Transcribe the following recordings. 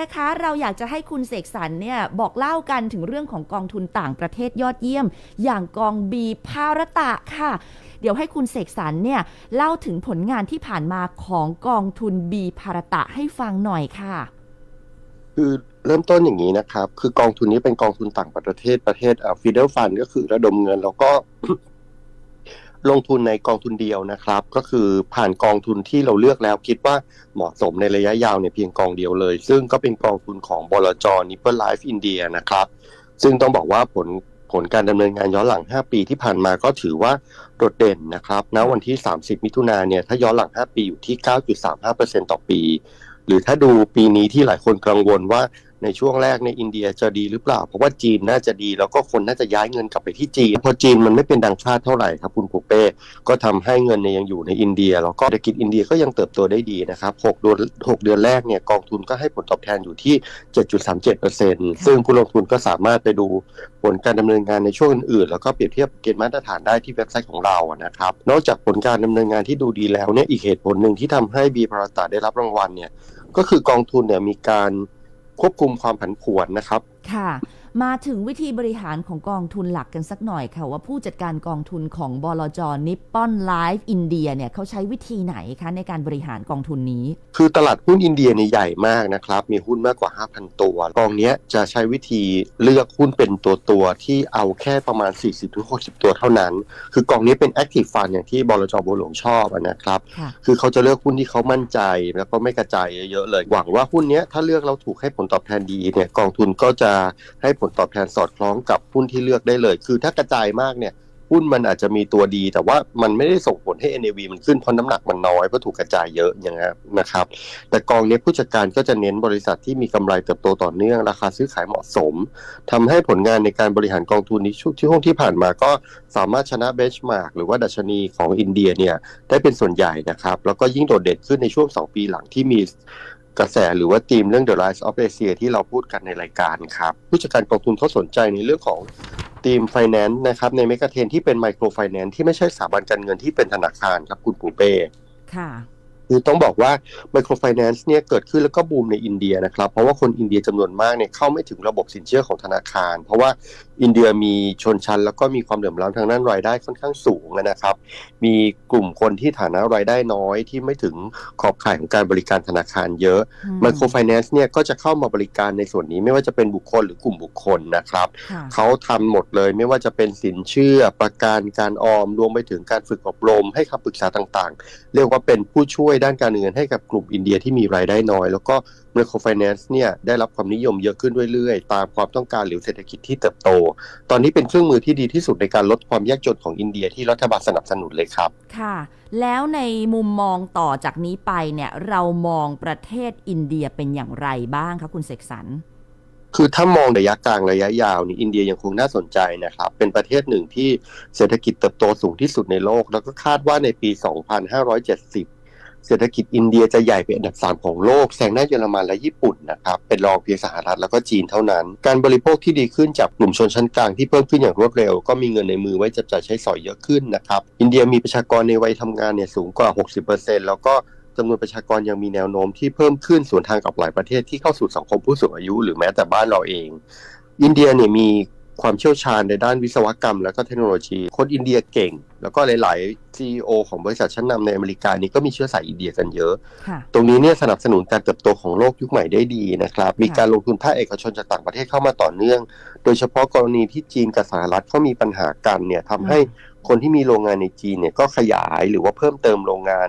นะคะเราอยากจะให้คุณเสกสรรเนี่ยบอกเล่ากันถึงเรื่องของกองทุนต่างประเทศยอดเยี่ยม อย่างกองบีภารตะค่ะ เดี๋ยวให้คุณเสกสรรเนี่ยเล่าถึงผลงานที่ผ่านมาของกองทุนบีภารตะให้ฟังหน่อยค่ะ คือเริ่มต้นอย่างนี้นะครับ คือกองทุนนี้เป็นกองทุนต่างประเทศประเทศฟิเดลฟันก็คือระดมเงินแล้วก็ ลงทุนในกองทุนเดียวนะครับ ก็คือผ่านกองทุนที่เราเลือกแล้วคิดว่าเหมาะสมในระยะยาวเนี่ยเพียงกองเดียวเลย ซึ่งก็เป็นกองทุนของบลจนิปเปิลไลฟ์อินเดียนะครับ ซึ่งต้องบอกว่าผลผลการดำเนินงานย้อนหลัง 5 ปีที่ผ่านมาก็ถือว่าโดดเด่นนะครับณวันที่ 30 มิถุนายนเนี่ยถ้าย้อนหลัง 5 ปีอยู่ที่ 9.35%ต่อปี หรือถ้าดูปีนี้ที่หลายคนกังวลว่า ในช่วงแรกในอินเดียจะดีหรือเปล่า เพราะว่าจีนน่าจะดีแล้วก็คนน่าจะย้ายเงินกลับไปที่จีน พอจีนมันไม่เป็นดังคาดเท่าไหร่ครับคุณปูเป้ก็ทำให้เงินเนี่ยยังอยู่ในอินเดีย แล้วก็เศรษฐกิจอินเดียก็ยังเติบโตได้ดีนะครับ6เดือน6เดือนแรกเนี่ยกองทุนก็ให้ผลตอบแทนอยู่ที่ 7.37%ซึ่งผู้ลงทุนก็สามารถไปดูผลการดำเนินงานในช่วงอื่นๆแล้วก็เปรียบเทียบเกณฑ์มาตรฐานได้ที่เว็บไซต์ของเราอะนะครับนอกจากผลการดำเนินงานที่ดูดีแล้วเนี่ยอีกเหตุผลหนึ่งที่ทำให้บีพาราตาได้รับรางวัลเนี่ยก็คือกองทุนเนี่ยมีการ ควบคุมความผันผวนนะครับ ค่ะ มาถึงวิธีบริหารของกองทุนหลักกันสักหน่อยค่ะ ว่าผู้จัดการกองทุนของบลจนิปปอนไลฟ์อินเดียเนี่ยเขาใช้วิธีไหนคะในการบริหารกองทุนนี้ คือตลาดหุ้นอินเดียเนี่ยใหญ่มากนะครับ มีหุ้นมากกว่า 5,000 ตัว กองเนี้ยจะใช้วิธีเลือกหุ้นเป็นตัวตัวๆที่เอาแค่ประมาณ 40-60 ตัวเท่านั้น คือกองนี้เป็น Active Fund อย่างที่บลจบัวหลวงชอบอะนะครับค่ะคือเขาจะเลือกหุ้นที่เขามั่นใจแล้วก็ไม่กระจายเยอะๆเลย หวังว่าหุ้นเนี้ยถ้าเลือกแล้วถูกให้ผลตอบแทนดีเนี่ยกองทุนก็จะให้ผลตอบแทนสอดคล้องกับหุ้นที่เลือกได้เลย คือถ้ากระจายมากเนี่ยหุ้นมันอาจจะมีตัวดี แต่ว่ามันไม่ได้ส่งผลให้ NAV มันขึ้นเพราะน้ำหนักมันน้อยเพราะถูกกระจายเยอะอย่างนี้ยนะครับ แต่กองนี้ผู้จัดการก็จะเน้นบริษัทที่มีกำไรเติบโตต่อเนื่อง ราคาซื้อขายเหมาะสมทำให้ผลงานในการบริหารกองทุนนี้ช่วงที่ห้องที่ผ่านมาก็สามารถชนะเบนช์มาร์กหรือว่าดัชนีของอินเดียเนี่ยได้เป็นส่วนใหญ่นะครับ แล้วก็ยิ่งโดดเด่นขึ้นในช่วง 2 ปีหลังที่มี กระแสหรือว่าธีมเรื่อง The Rise of Asia ที่เราพูดกันในรายการครับ ผู้จัดการกองทุนเขาสนใจในเรื่องของธีมไฟแนนซ์นะครับ ในเมกะเทนที่เป็นไมโครไฟแนนซ์ที่ไม่ใช่สถาบันการเงินที่เป็นธนาคารครับคุณปูเป้ค่ะ คือต้องบอกว่า Microfinance เนี่ยเกิดขึ้นแล้วก็บูมในอินเดียนะครับ เพราะว่าคนอินเดียจำนวนมากเนี่ยเข้าไม่ถึงระบบสินเชื่อของธนาคาร เพราะว่าอินเดียมีชนชั้น แล้วก็มีความเหลื่อมล้ำทางด้านรายได้ค่อนข้างสูงนะครับ มีกลุ่มคนที่ฐานะรายได้น้อยที่ไม่ถึงขอบข่ายของการบริการธนาคารเยอะอืม Microfinance เนี่ยก็จะเข้ามาบริการในส่วนนี้ไม่ว่าจะเป็นบุคคลหรือกลุ่มบุคคลนะครับค่ะเขาทำหมดเลยไม่ว่าจะเป็นสินเชื่อประกันการออมรวมไปถึงการฝึกอบรมให้คำปรึกษาต่างๆ เรียกว่าเป็นผู้ช่วยด้านการเงินให้กับกลุ่มอินเดียที่มีรายได้น้อย แล้วก็ Microfinance เนี่ยได้รับความนิยมเยอะขึ้นเรื่อยๆ ตามความต้องการหรือเศรษฐกิจที่เติบโต ตอนนี้เป็นเครื่องมือที่ดีที่สุดในการลดความยากจนของอินเดียที่รัฐบาลสนับสนุนเลยครับ ค่ะ แล้วในมุมมองต่อจากนี้ไปเนี่ยเรามองประเทศอินเดียเป็นอย่างไรบ้างคะคุณเสกสรรคือถ้ามองระยะกลางระยะยาวนี่อินเดียยังคงน่าสนใจนะครับ เป็นประเทศหนึ่งที่เศรษฐกิจเติบโตสูงที่สุดในโลก แล้วก็คาดว่าในปี 2570 เศรษฐกิจอินเดียจะใหญ่เป็นอันดับ 3 ของโลกแซงหน้าเยอรมันและญี่ปุ่นนะครับ เป็นรองเพียงสหรัฐแล้วก็จีนเท่านั้น การบริโภคที่ดีขึ้นจากกลุ่มชนชั้นกลางที่เพิ่มขึ้นอย่างรวดเร็ว ก็มีเงินในมือไว้จับจ่ายใช้สอยเยอะขึ้นนะครับ อินเดียมีประชากรในวัยทำงานเนี่ยสูงกว่า 60%แล้วก็จำนวนประชากรยังมีแนวโน้มที่เพิ่มขึ้นสวนทางกับหลายประเทศที่เข้าสู่สังคมผู้สูงอายุ หรือแม้แต่บ้านเราเอง อินเดียเนี่ยมี ความเชี่ยวชาญในด้านวิศวกรรม และก็เทคโนโลยี คนอินเดียเก่ง แล้วก็หลาย ๆ CEO ของบริษัทชั้นนำในอเมริกานี่ก็มีเชื้อสายอินเดียกันเยอะค่ะตรงนี้เนี่ยสนับสนุนการเติบโตของโลกยุคใหม่ได้ดีนะครับ มีการลงทุนภาคเอกชนจากต่างประเทศเข้ามาต่อเนื่อง โดยเฉพาะกรณีที่จีนกับสหรัฐเขามีปัญหากันเนี่ยทำให้คนที่มีโรงงานในจีนเนี่ยก็ขยายหรือว่าเพิ่มเติมโรงงาน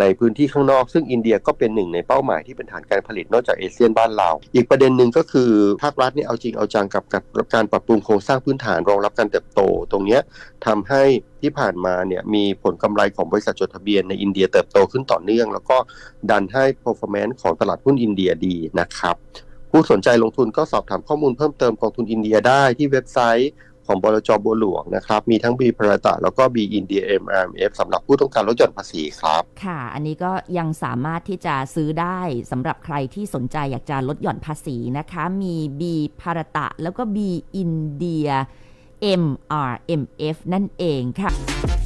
ในพื้นที่ข้างนอก ซึ่งอินเดียก็เป็นหนึ่งในเป้าหมายที่เป็นฐานการผลิตนอกจากเอเชียนบ้านเรา อีกประเด็นหนึ่งก็คือภาครัฐเนี่ยเอาจริงเอาจังกับกับการปรับปรุงโครงสร้างพื้นฐานรองรับการเติบโต ตรงเนี้ยทำให้ที่ผ่านมาเนี่ยมีผลกำไรของบริษัทจดทะเบียนในอินเดียเติบโตขึ้นต่อเนื่อง แล้วก็ดันให้ performance ของตลาดหุ้นอินเดียดีนะครับผู้สนใจลงทุนก็สอบถามข้อมูลเพิ่มเติมกองทุนอินเดียได้ที่เว็บไซต์ ของบลจบัวหลวงนะครับ มีทั้ง B พรตะแล้วก็ B อินเดียเอ็มอาร์เอฟสำหรับผู้ต้องการลดหย่อนภาษีครับ ค่ะ อันนี้ก็ยังสามารถที่จะซื้อได้สำหรับใครที่สนใจอยากจะลดหย่อนภาษีนะคะ มี B ภารตะแล้วก็ B อินเดีย MRMF นั่นเองค่ะ